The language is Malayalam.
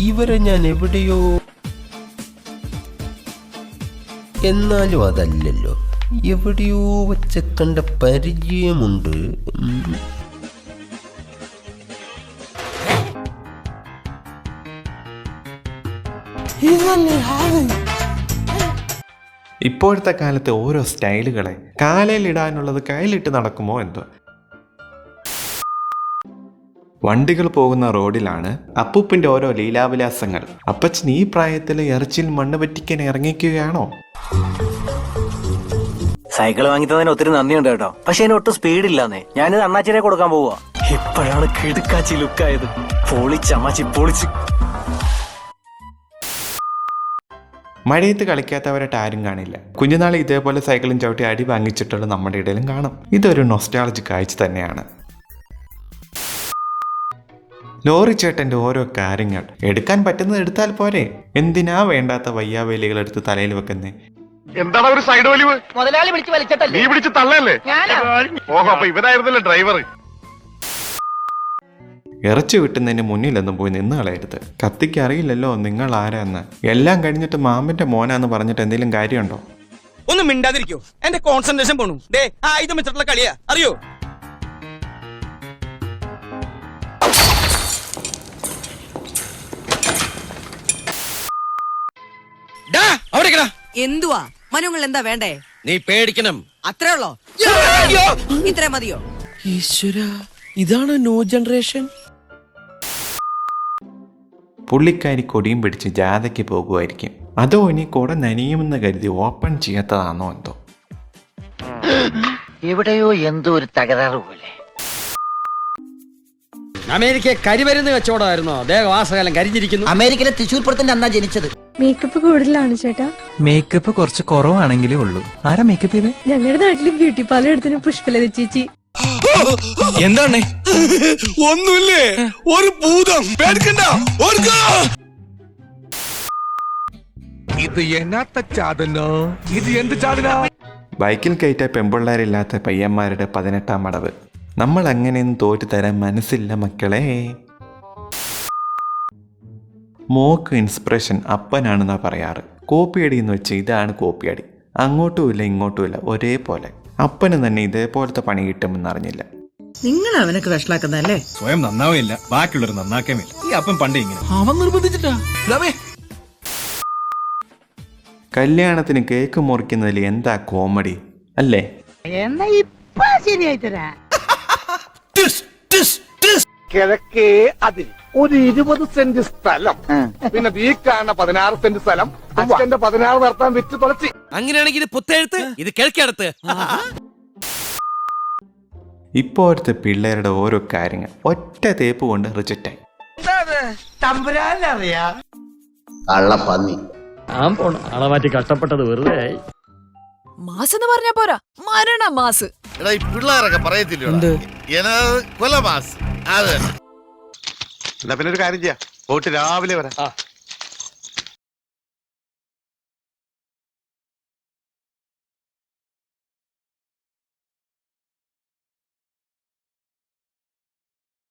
ഇവരെ ഞാൻ എവിടെയോ എന്നാലും അതല്ലല്ലോ. എവിടെയോ വച്ച കണ്ട പരിചയമുണ്ട്. ഇപ്പോഴത്തെ കാലത്തെ ഓരോ സ്റ്റൈലുകളെ കാലയിലിടാനുള്ളത് കയ്യിലിട്ട് നടക്കുമോ എന്തോ? വണ്ടികൾ പോകുന്ന റോഡിലാണ് അപ്പൂപ്പിന്റെ ഓരോ ലീലാവിലാസങ്ങൾ. അപ്പച്ചൻ ഈ പ്രായത്തിൽ ഇറച്ചിൽ മണ്ണ് പറ്റിക്കാൻ ഇറങ്ങിക്കുകയാണോ? സൈക്കിൾ വാങ്ങിത്തതിന് ഒത്തിരി നന്ദിയുണ്ട് കേട്ടോ. പക്ഷെ അതിന് ഒട്ടും സ്പീഡ് ഇല്ലാന്നേ ഞാനിത് അണ്ണാച്ചിനെ കൊടുക്കാൻ പോവാ. ഇപ്പോഴാണ് കിടുക്കാച്ചി ലുക്കായത്. പൊളിച്ച് അമ്മാച്ചി പൊളിച്ച്. മഴയത്ത് കളിക്കാത്തവരായിട്ട് ആരും കാണില്ല. കുഞ്ഞുനാളെ ഇതേപോലെ സൈക്കിളും ചവിട്ടി അടി വാങ്ങിച്ചിട്ടുള്ള നമ്മുടെ ഇടയിലും കാണും. ഇതൊരു നൊസ്റ്റാളജി കാഴ്ച തന്നെയാണ്. ലോറി ചേട്ടന്റെ ഓരോ കാര്യങ്ങൾ. എടുക്കാൻ പറ്റുന്നത് എടുത്താൽ പോരെ. എന്തിനാ വേണ്ടാത്ത വയ്യാവേലികൾ എടുത്ത് തലയിൽ വെക്കുന്നേ? എന്താണ് ഒരു സൈഡ് വലിവ്? മുതലാളി വലിച്ചിട്ടല്ലേ? നീ പിടിച്ച് തള്ളല്ലേ ഓഹോ അപ്പൊ ഇവനായിരുന്നല്ലേ ഡ്രൈവർ ഇറച്ചി വിട്ടുന്നതിന് മുന്നിലൊന്നും പോയി നിന്ന് കളയരുത് കത്തിക്ക് അറിയില്ലല്ലോ നിങ്ങൾ ആരാന്ന്. എല്ലാം കഴിഞ്ഞിട്ട് മാമന്റെ മോനാന്ന് പറഞ്ഞിട്ട് എന്തെങ്കിലും കാര്യമുണ്ടോ? ഒന്നും മിണ്ടാതിരിക്കോ. എന്റെ കോൺസെൻട്രേഷൻ പോണു. ദേ ആയുധം വെച്ചിട്ടുള്ള കളിയാ. അറിയോ? എന്തുവാ? മനുങ്ങൾ എന്താ വേണ്ടേ? നീ പേടിക്കണം. അത്രേ ഉള്ളോ? ഇത്ര മതിയോ? ഈശ്വര ഇതാണ് ന്യൂ ജനറേഷൻ. പുള്ളിക്കാരി കൊടിയും പിടിച്ച് ജാഥയ്ക്ക് പോകുമായിരിക്കും. അതോ ഇനി കൂടെ നനിയുമെന്ന് കരുതി ഓപ്പൺ ചെയ്യാത്തതാണോ എന്തോ? എവിടെയോ എന്തോ ഒരു തകരാറ് പോലെ. അമേരിക്ക കരിമരുന്ന് കച്ചവടമായിരുന്നോ? ദേഹവാസകാലം കരിഞ്ഞിരിക്കുന്നു. അമേരിക്കയിലെ തൃശ്ശൂർപ്പുറത്തിന്റെ അന്നാ ജനിച്ചത്. മേക്കപ്പ് കൂടുതലാണ് ചേട്ടാ. മേക്കപ്പ് കുറച്ച് കുറവാണെങ്കിലേ ഉള്ളൂ. ആരാ മേക്കപ്പ് ചെയ്ത്? ഞങ്ങളുടെ നാട്ടിൽ ബ്യൂട്ടി പാർലർ എടുത്തിന് പുഷ്പലത ചേച്ചി. എന്താണ്? ഒന്നുമില്ലേ? ഒരു ഭൂതം. പേടിക്കണ്ട. ഇത് എന്നാത്ത ചാതനോ? ഇത് എന്ത് ചാതന? ബൈക്കിൽ കയറ്റ പെമ്പിള്ളേരില്ലാത്ത പയ്യന്മാരുടെ പതിനെട്ടാം അടവ്. നമ്മൾ അങ്ങനെയൊന്നും തോറ്റു തരാൻ മനസ്സില്ല മക്കളെ. മോക്ക് ഇൻസ്പിറേഷൻ അപ്പനാണെന്നാണ് പറയാറ്. കോപ്പിയടി എന്ന് വെച്ച് ഇതാണ് കോപ്പിയടി. അങ്ങോട്ടുമില്ല ഇങ്ങോട്ടുമില്ല ഒരേപോലെ. അപ്പന് തന്നെ ഇതേപോലത്തെ പണി കിട്ടുമെന്ന് അറിഞ്ഞില്ല നിങ്ങൾ അവനൊക്കെ വഷളാക്കുന്നല്ലേ സ്വയം നന്നാവില്ല ബാക്കിയുള്ളവർ നന്നാക്കേമില്ല. ഈ അപ്പം പണ്ടേ ഇങ്ങനെ. അവൻ നിർബന്ധിച്ചിട്ടാ? കല്യാണത്തിന് കേക്ക് മുറിക്കുന്നതിൽ എന്താ കോമഡി? അല്ലേ? എന്നാ ഇപ്പൊ ശരിയായി തരാ കിഴക്കേ അതിൽ. ഒരു ഇരുപത് സെന്റ് സ്ഥലം. പിന്നെ ഈ കാണുന്ന പതിനാറ് സെന്റ് സ്ഥലം അച്ഛന്റെ പതിനാറ് നടത്താൻ വിറ്റ് തുളച്ചി. അങ്ങനെയാണെങ്കിൽ ഇത് പുത്തേഴുത്ത്? ഇത് കിഴക്കടുത്ത് ഇപ്പോഴത്തെ പിള്ളേരുടെ ഓരോ കാര്യങ്ങൾ ഒറ്റ തേപ്പ് കൊണ്ട് മാറ്റി കഷ്ടപ്പെട്ടത് വെറുതെ ആയി. മാസ് എന്ന് പറഞ്ഞാ പോരാ. മരണ മാസ് എടാ ഈ പിള്ളേരൊക്കെ പറയത്തില്ല കൊലമാസ്. അതെ എന്നാ പിന്നെ ഒരു കാര്യം ചെയ്യാം. പോയിട്ട് രാവിലെ വരാം.